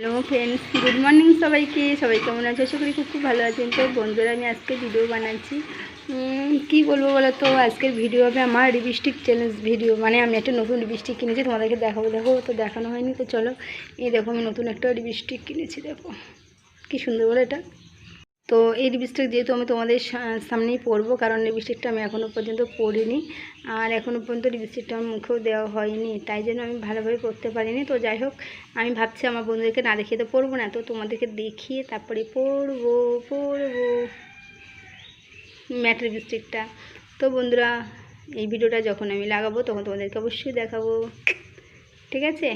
Hello friends good morning সবাইকে। সবাই কেমন আছে? আশা করি খুব খুব ভালো আছেন। তো বন্ধুরা, আমি আজকে ভিডিও বানাচ্ছি। কি বলব বলো তো আজকের ভিডিও হবে আমার লিপস্টিক চ্যালেঞ্জ ভিডিও মানে আমি একটা নতুন লিপস্টিক কিনেছি, তোমাদেরকে দেখাবো দেখো তো দেখানো হয়নি, তো চলো। এই দেখো, আমি নতুন একটা লিপস্টিক কিনেছি, দেখো। কি সুন্দর বলো এটা। তো এই লিপস্টিক যেহেতু আমি তোমাদের সামনেই পরবো, কারণ লিপস্টিকটা আমি এখনও পর্যন্ত পরিনি। আর এখনও পর্যন্ত লিপস্টিকটা আমার মুখেও দেওয়া হয়নি, তাই জন্য আমি ভালোভাবে পরতে পারিনি। তো যাই হোক, আমি ভাবছি আমার বন্ধুদেরকে না দেখিয়ে তো পরবো না, তো তোমাদেরকে দেখিয়ে তারপরে পরবো পরবো ম্যাট লিপস্টিকটা তো বন্ধুরা, এই ভিডিওটা যখন আমি লাগাবো, তখন তোমাদেরকে অবশ্যই দেখাবো। ঠিক আছে?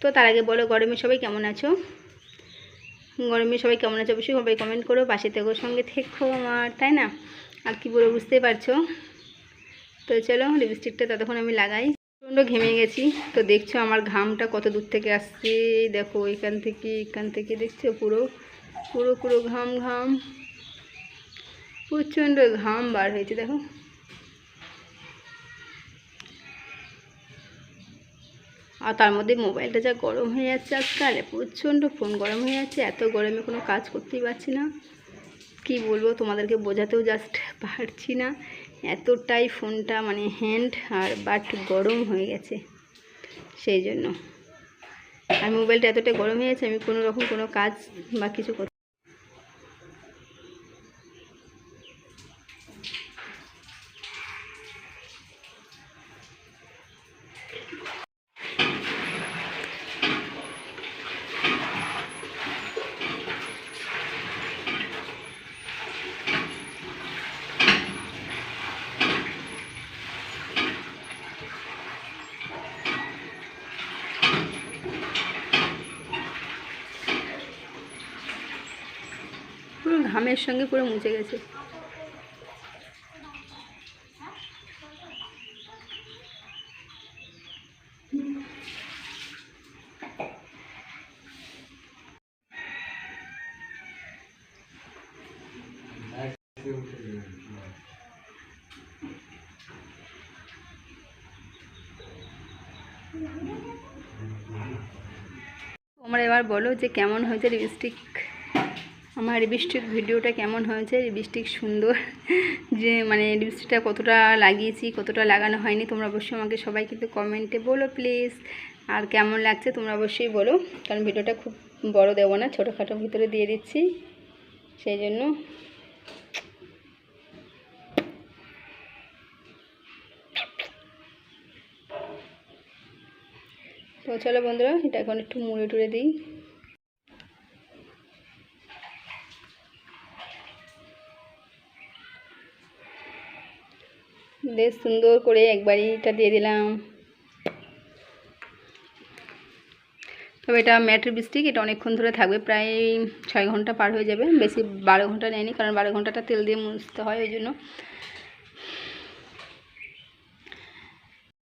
তো তার আগে বলো, গরমে সবাই কেমন আছো? গরমে সবাই কেমন আছে? অবশ্যই সবাই কমেন্ট করো, পাশে থেকো, সঙ্গে থেকো আমার, তাই না? আর কি বলে, বুঝতেই পারছ? তো চলো লিপস্টিকটা ততক্ষণ আমি লাগাই। প্রচণ্ড ঘেমে গেছি। তো দেখছ আমার ঘামটা কত দূর থেকে আসছে। দেখো, এখান থেকে এখান থেকে, দেখছ পুরো পুরো পুরো ঘাম ঘাম। প্রচণ্ড ঘাম বার হয়েছে, দেখো। আর তার মধ্যে মোবাইলটা যা গরম হয়ে যাচ্ছে আজকাল, প্রচণ্ড ফোন গরম হয়ে যাচ্ছে, এত গরমে কোনো কাজ করতেই পারছি না। কি বলব, তোমাদেরকে বোঝাতেও জাস্ট পারছি না। এতটাই ফোনটা মানে হ্যান্ড আর বাট গরম হয়ে গেছে, সেই জন্য। আর মোবাইলটা এতটাই গরম হয়ে গেছে, আমি কোনো রকম কোনো কাজ বা কিছু পুরো ঘামের সঙ্গে পুরো মুছে গেছে। তোমরা এবার বলো যে কেমন হয়েছে লিপস্টিক আমার লিপস্টিক ভিডিওটা কেমন হয়েছে? লিপস্টিক সুন্দর। যে মানে লিপস্টিকটা কতটা লাগিয়েছি, কতটা লাগানো হয়নি, তোমরা অবশ্যই আমাকে সবাই কিন্তু কমেন্টে বলো প্লিজ। আর কেমন লাগছে তোমরা অবশ্যই বলো। কারণ ভিডিওটা খুব বড় দেবো না, ছোটোখাটো ভিতরে দিয়ে দিচ্ছি। সেই জন্য। তো চলো বন্ধুরা, এটা এখন একটু মুড়ে টুড়ে দিই। বেশ সুন্দর করে একবারই এটা দিয়ে দিলাম। তবে এটা ম্যাটের বিস্টিক, এটা অনেকক্ষণ ধরে থাকবে, প্রায় ছয় ঘণ্টা পার হয়ে যাবে। বেশি বারো ঘণ্টা নেয়নি, কারণ বারো ঘন্টাটা তেল দিয়ে মুছতে হয় ওই জন্য।